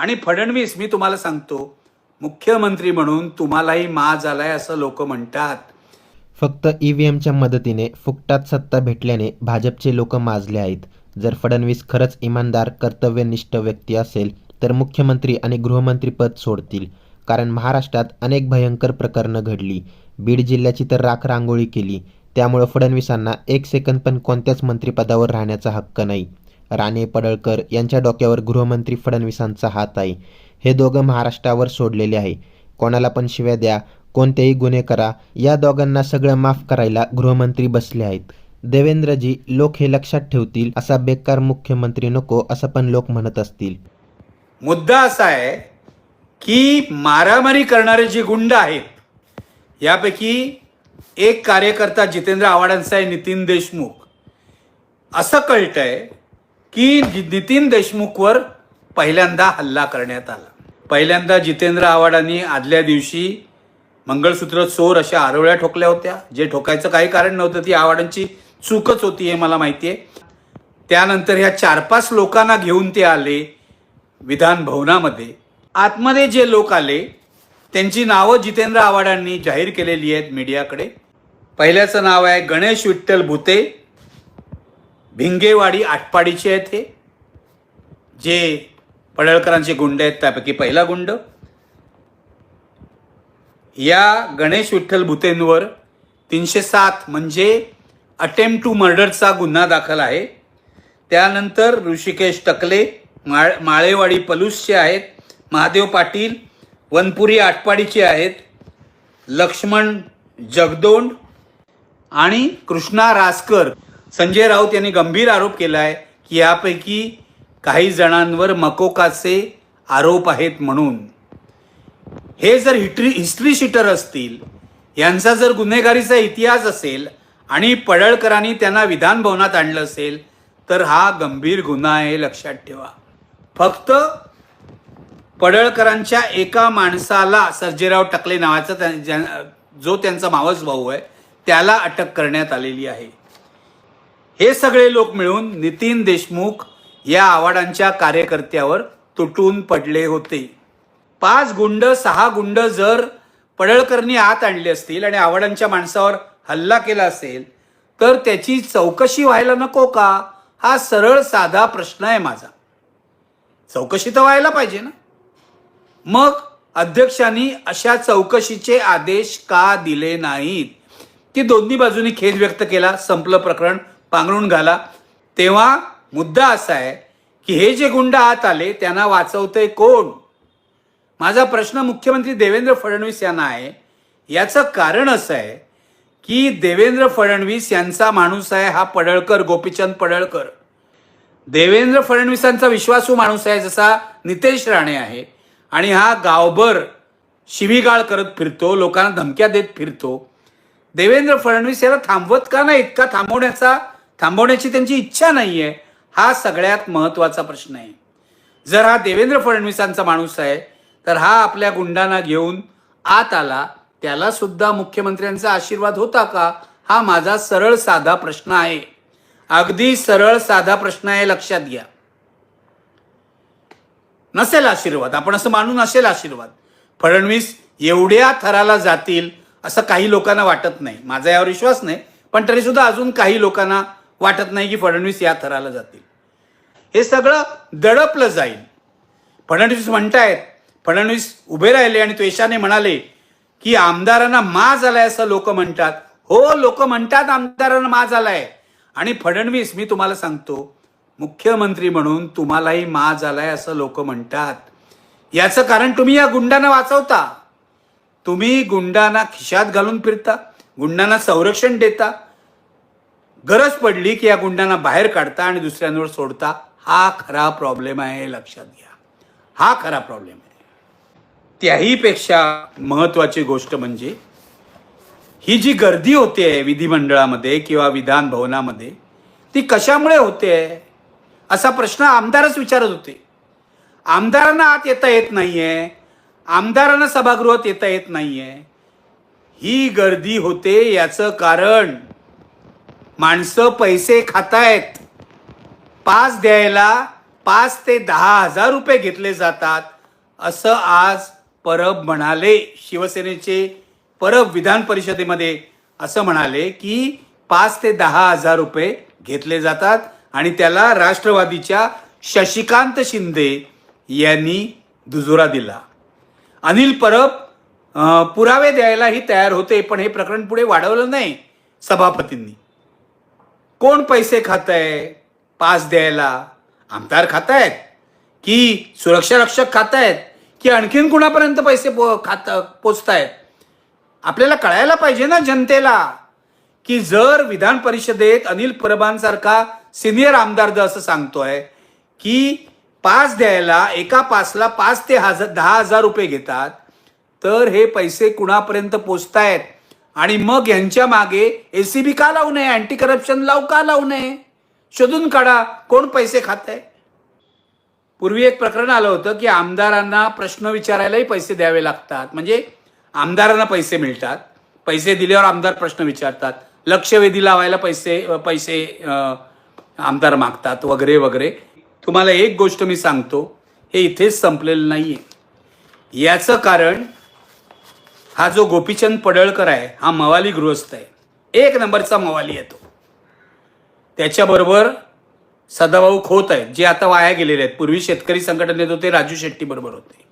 आणि फडणवीस मी तुम्हाला सांगतो मुख्यमंत्री म्हणून तुम्हालाही मा झालाय असं लोक म्हणतात. फक्त ई व्ही एमच्या मदतीने फुकटात सत्ता भेटल्याने भाजपचे लोक माजले आहेत. जर फडणवीस खरंच इमानदार कर्तव्यनिष्ठ व्यक्ती असेल तर मुख्यमंत्री आणि गृहमंत्रीपद सोडतील. कारण महाराष्ट्रात अनेक भयंकर प्रकरणं घडली. बीड जिल्ह्याची तर राख रांगोळी केली. त्यामुळं फडणवीसांना एक सेकंद पण कोणत्याच मंत्रिपदावर राहण्याचा हक्क नाही. राणे पडळकर यांच्या डोक्यावर गृहमंत्री फडणवीसांचा हात आहे. हे दोघं महाराष्ट्रावर सोडलेले आहे. कोणाला पण शिव्या द्या कोणतेही गुन्हे करा. या दोघांना सगळं माफ करायला गृहमंत्री बसले आहेत. देवेंद्रजी लोक हे लक्षात ठेवतील असा बेकार मुख्यमंत्री नको असं पण लोक म्हणत असतील. मुद्दा असा आहे की मारामारी करणारे जे गुंड आहेत यापैकी एक कार्यकर्ता जितेंद्र आव्हाडांचा आहे नितीन देशमुख. असं कळतंय की जि- नितीन देशमुखवर पहिल्यांदा हल्ला करण्यात आला. पहिल्यांदा जितेंद्र आव्हाडांनी आदल्या दिवशी मंगळसूत्र चोर अशा आरोळ्या ठोकल्या होत्या. जे ठोकायचं काही कारण नव्हतं ती आव्हाडांची चूकच होती हे मला माहिती आहे. त्यानंतर ह्या चार पाच लोकांना घेऊन ते आले विधान भवनामध्ये. आतमध्ये जे लोक आले त्यांची नावं जितेंद्र आव्हाडांनी जाहीर केलेली आहेत मीडियाकडे. पहिल्याचं नाव आहे गणेश विठ्ठल भुते. भिंगेवाडी आटपाडीचे आहेत हे. जे पडळकरांचे गुंड आहेत त्यापैकी पहिला गुंड. या गणेश विठ्ठल भुतेंवर तीनशे सात म्हणजे अटेम्प्ट टू मर्डरचा गुन्हा दाखल आहे. त्यानंतर ऋषिकेश टकले माळ माळेवाडी पलूसचे आहेत महादेव पाटील वनपुरी आटपाडीचे आहेत लक्ष्मण जगदोंड आणि कृष्णा रासकर संजय राऊत यांनी गंभीर आरोप केला आहे की यापैकी काही जणांवर मकोकाचे आरोप आहेत म्हणून. हे जर हिट्री हिस्ट्री शीटर असतील यांचा जर गुन्हेगारीचा इतिहास असेल आणि पडळकरांनी त्यांना विधान भवनात आणलं असेल तर हा गंभीर गुन्हा आहे लक्षात ठेवा. फक्त पडळकरांच्या एका माणसाला सर्जेराव टकले नावाचा त्या- जो त्यांचा मावस भाऊ आहे त्याला अटक करण्यात आलेली आहे. हे सगळे लोक मिळून नितीन देशमुख या आव्हाडांच्या कार्यकर्त्यावर तुटून पडले होते. पाच गुंड सहा गुंड जर पडळकरनी आत आणले असतील आणि आव्हाडांच्या माणसावर हल्ला केला असेल तर त्याची चौकशी व्हायला नको का? हा सरळ साधा प्रश्न आहे माझा. चौकशी तर व्हायला पाहिजे ना? मग अध्यक्षांनी अशा चौकशीचे आदेश का दिले नाहीत? की दोन्ही बाजूनी खेद व्यक्त केला संपलं प्रकरण. पांघरून घाला. तेव्हा मुद्दा असा आहे की हे जे गुंड आत आले त्यांना वाचवतंय कोण? माझा प्रश्न मुख्यमंत्री देवेंद्र फडणवीस यांना आहे. याचं कारण असं आहे की देवेंद्र फडणवीस यांचा माणूस आहे हा पडळकर गोपीचंद पडळकर. देवेंद्र फडणवीसांचा विश्वासू माणूस आहे जसा नितेश राणे आहे आणि हा गावभर शिवीगाळ करत फिरतो लोकांना धमक्या देत फिरतो. देवेंद्र फडणवीस याला थांबवत का नाही इतका थांबवण्याचा थांबवण्याची त्यांची इच्छा नाही आहे हा सगळ्यात महत्त्वाचा प्रश्न आहे. जर हा देवेंद्र फडणवीसांचा माणूस आहे तर हा आपल्या गुंडांना घेऊन आत आला त्याला सुद्धा मुख्यमंत्र्यांचा आशीर्वाद होता का? हा माझा सरळ साधा प्रश्न आहे. अगदी सरळ साधा प्रश्न आहे लक्षात घ्या. नसेल आशीर्वाद आपण असं मानून असेल आशीर्वाद. फडणवीस एवढ्या थराला जातील असं काही लोकांना वाटत नाही. माझा यावर विश्वास नाही पण तरी सुद्धा अजून काही लोकांना वाटत नाही की फडणवीस या थराला जातील. हे सगळं दडपलं जाईल. फडणवीस म्हणतायत फडणवीस उभे राहिले आणि त्वेषाने म्हणाले की आमदारांना माज आलाय असं लोक म्हणतात. हो लोक म्हणतात आमदारांना माज आलाय. आणि फडणवीस मी तुम्हाला सांगतो मुख्यमंत्री म्हणून तुम्हालाही माज आलाय असं लोक म्हणतात. याचं कारण तुम्ही या गुंडांना वाचवता. तुम्ही गुंडांना खिशात घालून फिरता गुंडांना संरक्षण देता गरज पडली की या गुंडांना बाहेर काढता आणि दुसऱ्यांवर सोडता हा खरा प्रॉब्लेम आहे लक्षात घ्या. हा खरा प्रॉब्लेम आहे. त्याहीपेक्षा महत्त्वाची गोष्ट म्हणजे ही जी गर्दी होते विधिमंडळामध्ये किंवा विधान भवनामध्ये ती कशामुळे होते? असा प्रश्न आमदारच विचारत होते. आमदारांना आत येता येत नाही आहे आमदारांना सभागृहात येता येत नाही आहे ही गर्दी होते याचं कारण माणसं पैसे खातायत. पास द्यायला पाच ते दहा हजार रुपये घेतले जातात. असं आज परब म्हणाले शिवसेनेचे परब विधान परिषदेमध्ये. असं म्हणाले की पाच ते दहा हजार रुपये घेतले जातात आणि त्याला राष्ट्रवादीच्या शशिकांत शिंदे यांनी दुजोरा दिला. अनिल परब पुरावे द्यायलाही तयार होते पण हे प्रकरण पुढे वाढवलं नाही सभापतींनी. कोण पैसे खात आहे पास द्यायला. आमदार खात आहेत की सुरक्षा रक्षक खात आहेत की आणखीन कुणापर्यंत पैसे पो खात पोचतायत? आपल्याला कळायला पाहिजे ना जनतेला की जर विधान परिषदेत अनिल परबांसारखा सिनियर आमदार जर असं सांगतोय की पास द्यायला एका पासला पाच ते हजार दहा हजार रुपये घेतात तर हे पैसे कुणापर्यंत पोचतायत? आणि मग यांच्या मागे एसीबी का लावू नये? अँटी करप्शन लावू का लावू नये? शोधून काढा कोण पैसे खात आहे पूर्वी एक प्रकरण आलं होतं की आमदारांना प्रश्न विचारायलाही पैसे द्यावे लागतात. म्हणजे आमदारांना पैसे मिळतात. पैसे दिल्यावर आमदार प्रश्न विचारतात. लक्षवेधी लावायला पैसे पैसे आमदार मागतात वगैरे वगैरे. तुम्हाला एक गोष्ट मी सांगतो. हे इथेच संपलेलं नाहीये. याचं कारण हा जो गोपीचंद पडळकर आहे हा मवाली गृहस्थ आहे. एक नंबरचा मवाली येतो त्याच्याबरोबर सदाभाऊ खोत आहेत जे आता वाया गेलेले आहेत. पूर्वी शेतकरी संघटनेत होते राजू शेट्टी बरोबर होते.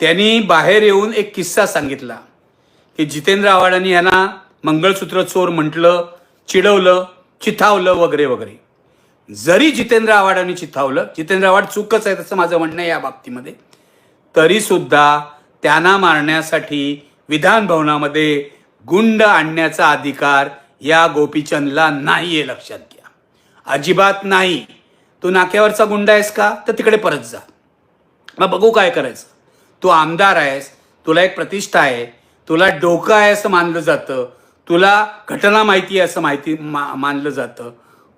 त्यांनी बाहेर येऊन एक किस्सा सांगितला की जितेंद्र आव्हाडांनी यांना मंगळसूत्र चोर म्हटलं चिडवलं चिथावलं वगैरे वगैरे. जरी जितेंद्र आव्हाडांनी चिथावलं जितेंद्र आव्हाड चूकच आहे तसं माझं म्हणणं आहे या बाबतीमध्ये तरी सुद्धा त्यांना मारण्यासाठी विधान भवनामध्ये गुंड आणण्याचा अधिकार या गोपीचंदला नाही आहे लक्षात घ्या. अजिबात नाही. तू नाक्यावरचा गुंड आहेस का? तर तिकडे परत जा. मग बघू काय करायचं. तू आमदार आहेस तुला एक प्रतिष्ठा आहे तुला डोकं आहे असं मानलं जातं तुला घटना माहिती आहे असं माहिती मा मानलं जातं.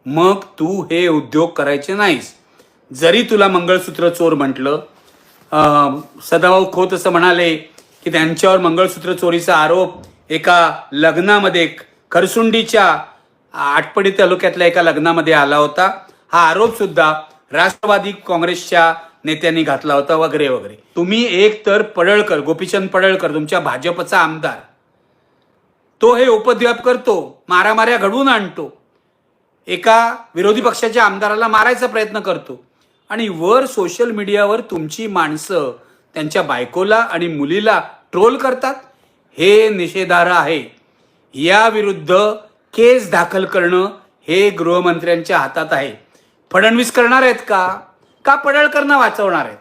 मग तू हे उद्योग करायचे नाहीस. जरी तुला मंगळसूत्र चोर म्हटलं सदाभाऊ खोत असं म्हणाले की त्यांच्यावर मंगळसूत्र चोरीचा आरोप एका लग्नामध्ये खरसुंडीच्या आटपडी तालुक्यातल्या एका लग्नामध्ये आला होता. हा आरोप सुद्धा राष्ट्रवादी काँग्रेसच्या नेत्यांनी घातला होता वगैरे वगैरे. तुम्ही एक तर पडळकर गोपीचंद पडळकर तुमच्या भाजपचा आमदार तो हे उपद्व्याप करतो मारामाऱ्या घडवून आणतो एका विरोधी पक्षाच्या आमदाराला मारायचा प्रयत्न करतो. आणि वर सोशल मीडियावर तुमची माणसं त्यांच्या बायकोला आणि मुलीला ट्रोल करतात हे निषेधार्ह आहे. याविरुद्ध केस दाखल करणं हे गृहमंत्र्यांच्या हातात आहे. फडणवीस करणार आहेत का? का पडळकरना वाचवणार आहेत?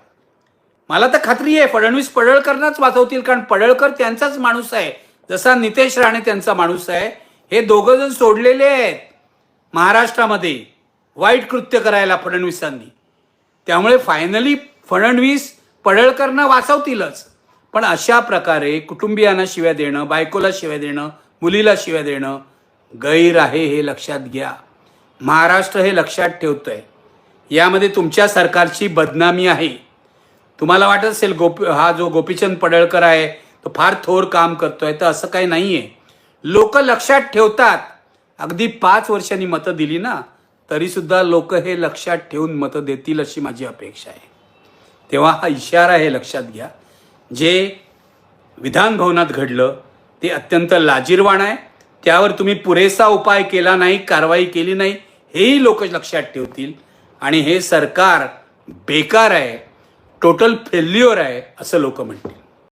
मला तर खात्री आहे फडणवीस पडळकरनाच वाचवतील कारण पडळकर त्यांचाच माणूस आहे. जसा नितेश राणे त्यांचा माणूस आहे हे दोघं जण सोडलेले आहेत महाराष्ट्रामध्ये. वाईट कृत्य करायला फडणवीसांनी. त्यामुळे फायनली फडणवीस पडळकरना वाचवतीलच. पण अशा प्रकारे कुटुंबियांना शिव्या देणं बायकोला शिव्या देणं मुलीला शिव्या देणं गैर आहे हे लक्षात घ्या. महाराष्ट्र हे लक्षात ठेवतंय. यामध्ये तुमच्या सरकारची बदनामी आहे. तुम्हाला वाटत असेल गोपी हा जो गोपीचंद पडळकर आहे तो फार थोर काम करतोय तर असं काही नाही आहे लोक लक्षात ठेवतात. अगदी पाच वर्षांनी मतं दिली ना तरीसुद्धा लोक हे लक्षात ठेवून मतं देतील अशी माझी अपेक्षा आहे. तेव्हा हा इशारा हे लक्षात घ्या. जे विधान भवनात घडलं ते अत्यंत लाजीरवाण आहे. त्यावर तुम्ही पुरेसा उपाय केला नाही कारवाई केली नाही हेही लोक लक्षात ठेवतील. आणि हे सरकार बेकार आहे टोटल फेल्युअर आहे असं लोक म्हणतील.